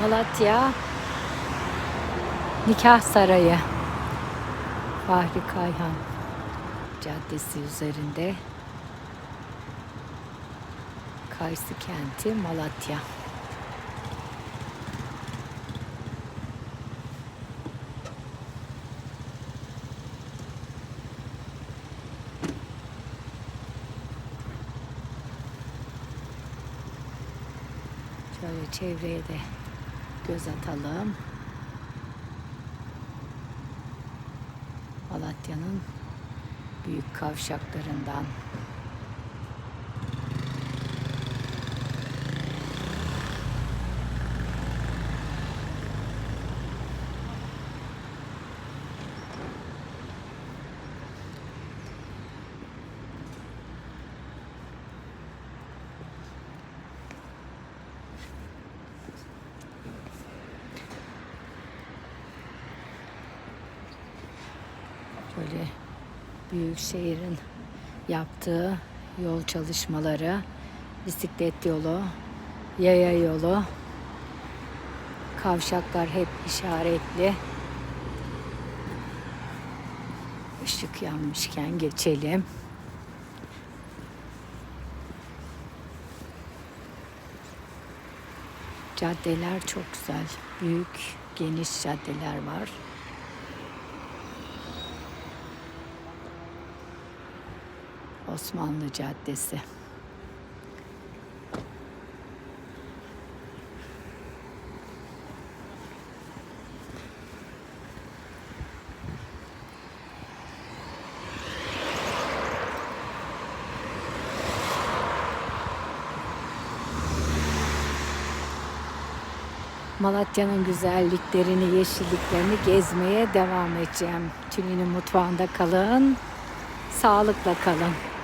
Malatya Nikah Sarayı Fahri Kayhan Caddesi üzerinde Kaysı kenti Malatya. Şöyle çevreye de göz atalım. Malatya'nın büyük kavşaklarından. Böyle büyük şehrin yaptığı yol çalışmaları, bisiklet yolu, yaya yolu, kavşaklar hep işaretli. Işık yanmışken geçelim. Caddeler çok güzel. Büyük, geniş caddeler var. Osmanlı Caddesi. Malatya'nın güzelliklerini, yeşilliklerini gezmeye devam edeceğim. Tülin'in mutfağında kalın, sağlıkla kalın.